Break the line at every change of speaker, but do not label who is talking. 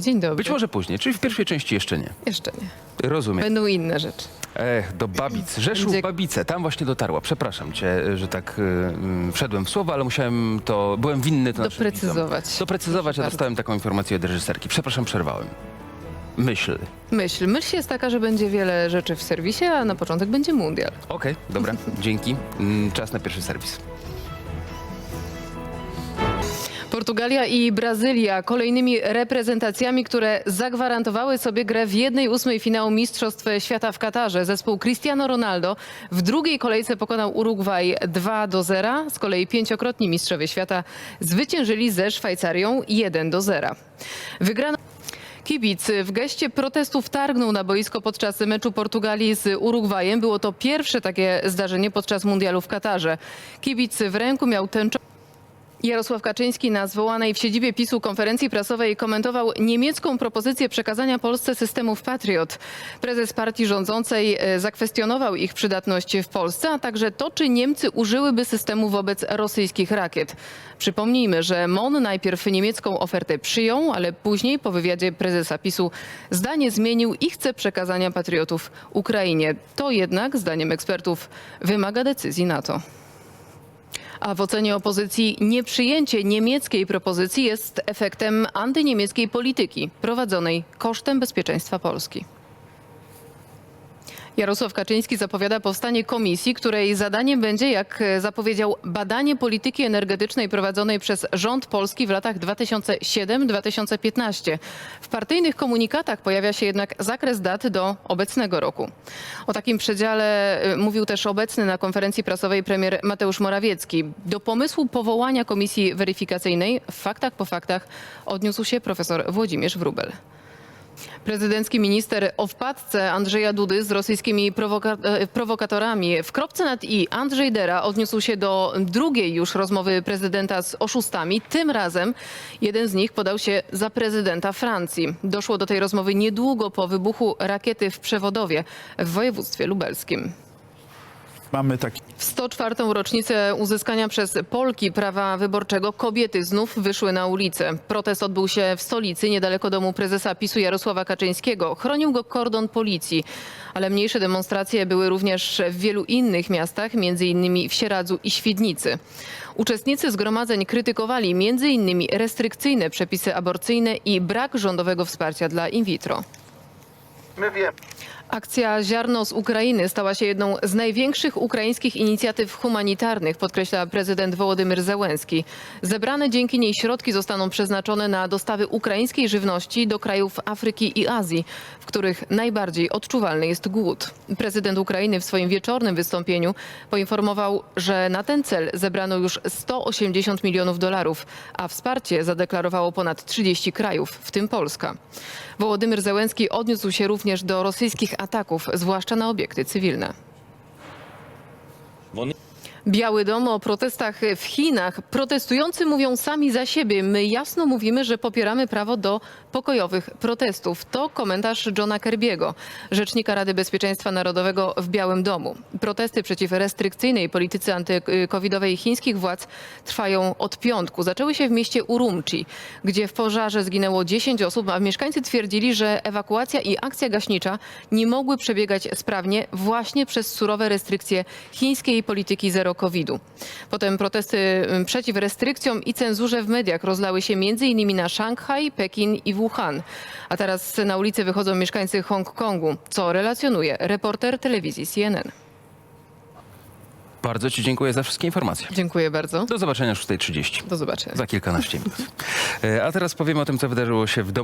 Dzień dobry.
Być może później, czyli w pierwszej części jeszcze nie.
Jeszcze nie.
Rozumiem.
Będą inne rzeczy.
Ech, do Babic. Rzeszów,
Będzie-
Babice. Tam właśnie dotarła. Przepraszam cię, że tak y, y, wszedłem w słowo, ale musiałem to... Byłem winny to naszym
Doprecyzować.
widzom. Doprecyzować, a
Proszę
dostałem taką informację od reżyserki. Przepraszam, przerwałem. Myśl.
Myśl. Myśl jest taka, że będzie wiele rzeczy w serwisie, a na początek będzie mundial.
Okej, dobra, dzięki. Mm, Czas na pierwszy serwis.
Portugalia i Brazylia kolejnymi reprezentacjami, które zagwarantowały sobie grę w jednej ósmej finału Mistrzostw Świata w Katarze. Zespół Cristiano Ronaldo w drugiej kolejce pokonał Urugwaj 2 do 0. Z kolei pięciokrotni mistrzowie świata zwyciężyli ze Szwajcarią 1 do 0. Wygrano Kibic w geście protestu wtargnął na boisko podczas meczu Portugalii z Urugwajem. Było to pierwsze takie zdarzenie podczas mundialu w Katarze. Kibic w ręku miał tęczową Jarosław Kaczyński na zwołanej w siedzibie PiSu konferencji prasowej komentował niemiecką propozycję przekazania Polsce systemów Patriot. Prezes partii rządzącej e, zakwestionował ich przydatność w Polsce, a także to, czy Niemcy użyłyby systemu wobec rosyjskich rakiet. Przypomnijmy, że MON najpierw niemiecką ofertę przyjął, ale później po wywiadzie prezesa PiSu zdanie zmienił i chce przekazania Patriotów Ukrainie. To jednak, zdaniem ekspertów, wymaga decyzji NATO. A w ocenie opozycji nieprzyjęcie niemieckiej propozycji jest efektem antyniemieckiej polityki prowadzonej kosztem bezpieczeństwa Polski. Jarosław Kaczyński zapowiada powstanie komisji, której zadaniem będzie, jak e, zapowiedział, badanie polityki energetycznej prowadzonej przez rząd polski w latach 2007-2015. W partyjnych komunikatach pojawia się jednak zakres dat do obecnego roku. O takim przedziale e, mówił też obecny na konferencji prasowej premier Mateusz Morawiecki. Do pomysłu powołania komisji weryfikacyjnej w faktach po faktach odniósł się profesor Włodzimierz Wróbel. Prezydencki minister o wpadce Andrzeja Dudy z rosyjskimi prowoka- e, prowokatorami. W kropce nad i Andrzej Dera odniósł się do drugiej już rozmowy prezydenta z oszustami. Tym razem jeden z nich podał się za prezydenta Francji. Doszło do tej rozmowy niedługo po wybuchu rakiety w Przewodowie w województwie lubelskim.
Mamy taki
W 104. rocznicę uzyskania przez Polki prawa wyborczego kobiety znów wyszły na ulicę. Protest odbył się w stolicy, niedaleko domu prezesa PiSu Jarosława Kaczyńskiego. Chronił go kordon policji, ale mniejsze demonstracje były również w wielu innych miastach, innymi w Sieradzu i Świdnicy. Uczestnicy zgromadzeń krytykowali innymi restrykcyjne przepisy aborcyjne i brak rządowego wsparcia dla in vitro.
My wiemy.
Akcja Ziarno z Ukrainy stała się jedną z największych ukraińskich inicjatyw humanitarnych, podkreśla prezydent Wołodymyr Zełenski. Zebrane dzięki niej środki zostaną przeznaczone na dostawy ukraińskiej żywności do krajów Afryki i Azji, w których najbardziej odczuwalny jest głód. Prezydent Ukrainy w swoim wieczornym wystąpieniu poinformował, że na ten cel zebrano już 180 milionów dolarów, a wsparcie zadeklarowało ponad 30 krajów, w tym Polska. Wołodymyr Zełenski odniósł się również do rosyjskich ataków, zwłaszcza na obiekty cywilne. Biały Dom o protestach w Chinach. Protestujący mówią sami za siebie. My jasno mówimy, że popieramy prawo do pokojowych protestów. To komentarz Johna Kirby'ego, rzecznika Rady Bezpieczeństwa Narodowego w Białym Domu. Protesty przeciw restrykcyjnej polityce antykowidowej chińskich władz trwają od piątku. Zaczęły się w mieście Urumqi, gdzie w pożarze zginęło 10 osób, a mieszkańcy twierdzili, że ewakuacja i akcja gaśnicza nie mogły przebiegać sprawnie właśnie przez surowe restrykcje chińskiej polityki zero covidu. Potem protesty mm, przeciw restrykcjom i cenzurze w mediach rozlały się m.in. na Szanghaj, Pekin i Wuhan. A teraz na ulicę wychodzą mieszkańcy Hongkongu, co relacjonuje reporter telewizji CNN.
Bardzo Ci dziękuję za wszystkie informacje.
Dziękuję bardzo.
Do zobaczenia o 6.30.
Do zobaczenia.
Za kilkanaście minut. E, A teraz powiemy o tym, co wydarzyło się w domu.